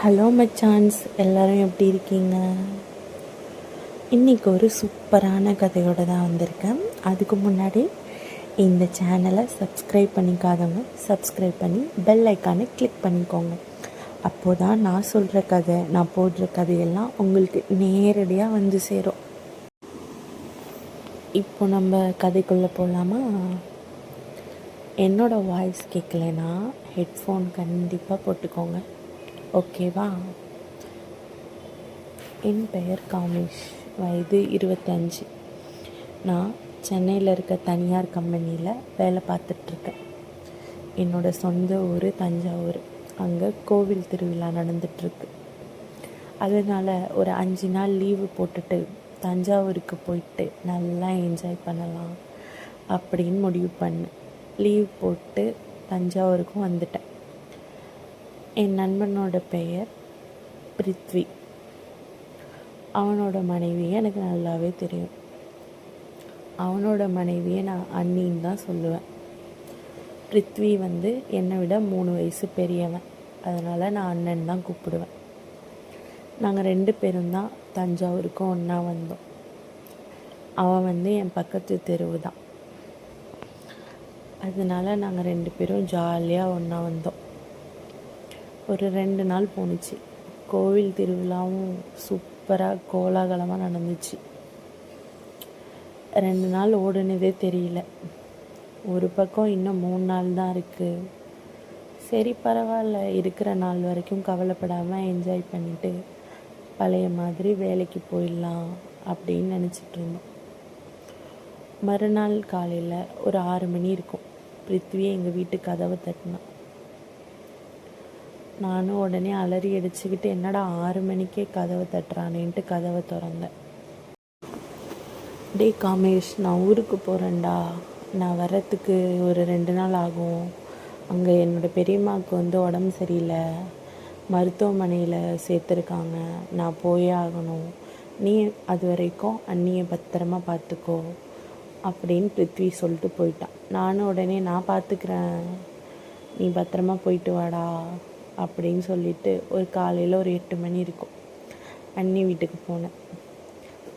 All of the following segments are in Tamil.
ஹலோ மச்சான்ஸ் எல்லோரும் எப்படி இருக்கீங்க? இன்றைக்கி ஒரு சூப்பரான கதையோடு தான் வந்திருக்கேன். அதுக்கு முன்னாடி இந்த சேனலை சப்ஸ்கிரைப் பண்ணிக்காதவங்க சப்ஸ்கிரைப் பண்ணி பெல் ஐக்கானை கிளிக் பண்ணிக்கோங்க. அப்போ தான் நான் சொல்கிற கதை நான் போடுற கதையெல்லாம் உங்களுக்கு நேரடியாக வந்து சேரும். இப்போ நம்ம கதைக்குள்ளே போகலாமா என்னோடய வாய்ஸ் கேட்கலனா ஹெட்ஃபோன் கண்டிப்பாக போட்டுக்கோங்க. ஓகேவா என் பெயர் காமேஷ். வயது இருபத்தஞ்சி. நான் சென்னையில் இருக்க தனியார் கம்பெனியில் வேலை பார்த்துட்ருக்கேன். என்னோடய சொந்த ஊர் தஞ்சாவூர். அங்கே கோவில் திருவிழா நடந்துகிட்ருக்கு அதனால் ஒரு அஞ்சு நாள் லீவு போட்டுட்டு தஞ்சாவூருக்கு போயிட்டு நல்லா என்ஜாய் பண்ணலாம் அப்படின்னு முடிவு பண்ணேன். லீவ் போட்டு தஞ்சாவூருக்கும் வந்துட்டேன். என் நண்பனோட பெயர் பிருத்வி. அவனோட மனைவியை எனக்கு நல்லாவே தெரியும். அவனோட மனைவியை நான் அண்ணின்னு தான் சொல்லுவேன். பிருத்வி வந்து என்னை விட மூணு வயசு பெரியவன். அதனால் நான் அண்ணன் தான் கூப்பிடுவேன். நாங்கள் ரெண்டு பேரும் தான் தஞ்சாவூருக்கும் ஒன்றா வந்தோம். அவன் வந்து என் பக்கத்து தெருவு தான். அதனால் நாங்கள் ரெண்டு பேரும் ஜாலியாக ஒன்றா வந்தோம். ஒரு ரெண்டு நாள் போணுச்சு. கோவில் திருவிழாவும் சூப்பராக கோலாகலமாக நடந்துச்சு. ரெண்டு நாள் ஓடுனதே தெரியல. ஒரு பக்கம் இன்னும் மூணு நாள் தான் இருக்குது சரி பரவாயில்ல. இருக்கிற நாள் வரைக்கும் கவலைப்படாமல் என்ஜாய் பண்ணிவிட்டு பழைய மாதிரி வேலைக்கு போயிடலாம் அப்படின்னு நினச்சிட்டு இருந்தோம். மறுநாள் காலையில் ஒரு ஆறு மணி இருக்கும். பிருத்வியை எங்கள் வீட்டு கதவை தட்டினான். நானும் உடனே அலறி அடிச்சுக்கிட்டு என்னடா ஆறு மணிக்கே கதவை தட்டுறானேன்ட்டு கதவை திறந்தேன். டே காமேஷ் நான் ஊருக்கு போகிறேன்டா நான் வர்றதுக்கு ஒரு ரெண்டு நாள் ஆகும். அங்கே என்னோடய பெரியம்மாவுக்கு வந்து உடம்பு சரியில்லை. மருத்துவமனையில் சேர்த்துருக்காங்க. நான் போயே ஆகணும். நீ அது வரைக்கும் அண்ணியை பத்திரமா பார்த்துக்கோ அப்படின்னு பிருத்வி சொல்லிட்டு போயிட்டான். நானும் உடனே நான் பார்த்துக்கிறேன். நீ பத்திரமா போயிட்டு வாடா. அப்படின்னு சொல்லிட்டு ஒரு காலையில் ஒரு எட்டு மணி இருக்கும். அண்ணி வீட்டுக்கு போனேன்.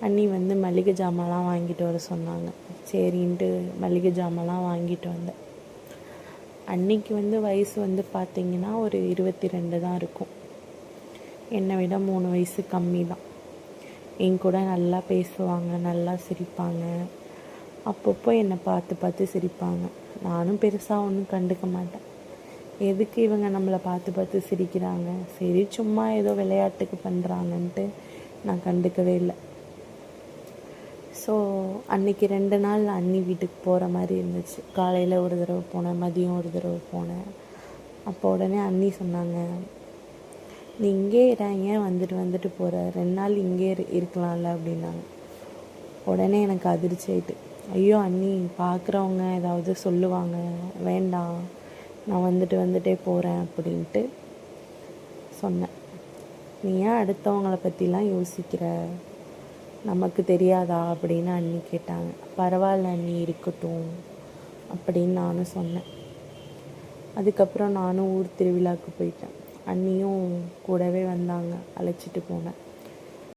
அண்ணி வந்து மளிகை ஜாமான்லாம் வாங்கிட்டு வர சொன்னாங்க. சரின்ட்டு மளிகை ஜாமான்லாம் வாங்கிட்டு வந்தேன். அன்னைக்கு வந்து வயசு வந்து பார்த்திங்கன்னா ஒரு இருபத்தி ரெண்டு தான் இருக்கும். என்னை விட மூணு வயசு கம்மி தான். என் கூட நல்லா பேசுவாங்க நல்லா சிரிப்பாங்க. அப்பப்போ என்னை பார்த்து பார்த்து சிரிப்பாங்க. நானும் பெருசாக ஒன்றும் கண்டுக்க மாட்டேன். எதுக்கு இவங்க நம்மளை பார்த்து பார்த்து சிரிக்கிறாங்க? சரி சும்மா ஏதோ விளையாட்டுக்கு பண்ணுறாங்கன்ட்டு நான் கண்டுக்கவே இல்லை. ஸோ அன்றைக்கி ரெண்டு நாள் அண்ணி வீட்டுக்கு போகிற மாதிரி இருந்துச்சு. காலையில் ஒரு தடவை போனேன் மதியம் ஒரு தடவை போனேன். அப்போ உடனே அண்ணி சொன்னாங்க நீ இங்கே ஏன் வந்துட்டு வந்துட்டு போகிற ரெண்டு நாள் இங்கே இருக்கலாம்ல அப்படின்னாங்க. உடனே எனக்கு அதிர்ச்சி ஆயிட்டு ஐயோ அண்ணி பார்க்குறவங்க ஏதாவது சொல்லுவாங்க வேண்டாம். நான் வந்துட்டு வந்துட்டே போகிறேன் அப்படின்ட்டு சொன்னேன். நீ ஏன் அடுத்தவங்களை பற்றிலாம் யோசிக்கிற? நமக்கு தெரியாதா? அப்படின்னு அண்ணி கேட்டாங்க. பரவாயில்ல அண்ணி இருக்கட்டும் அப்படின்னு நானும் சொன்னேன். அதுக்கப்புறம் நானும் ஊர் திருவிழாவுக்கு போயிட்டேன். அண்ணியும் கூடவே வந்தாங்க அழைச்சிட்டு போனேன்.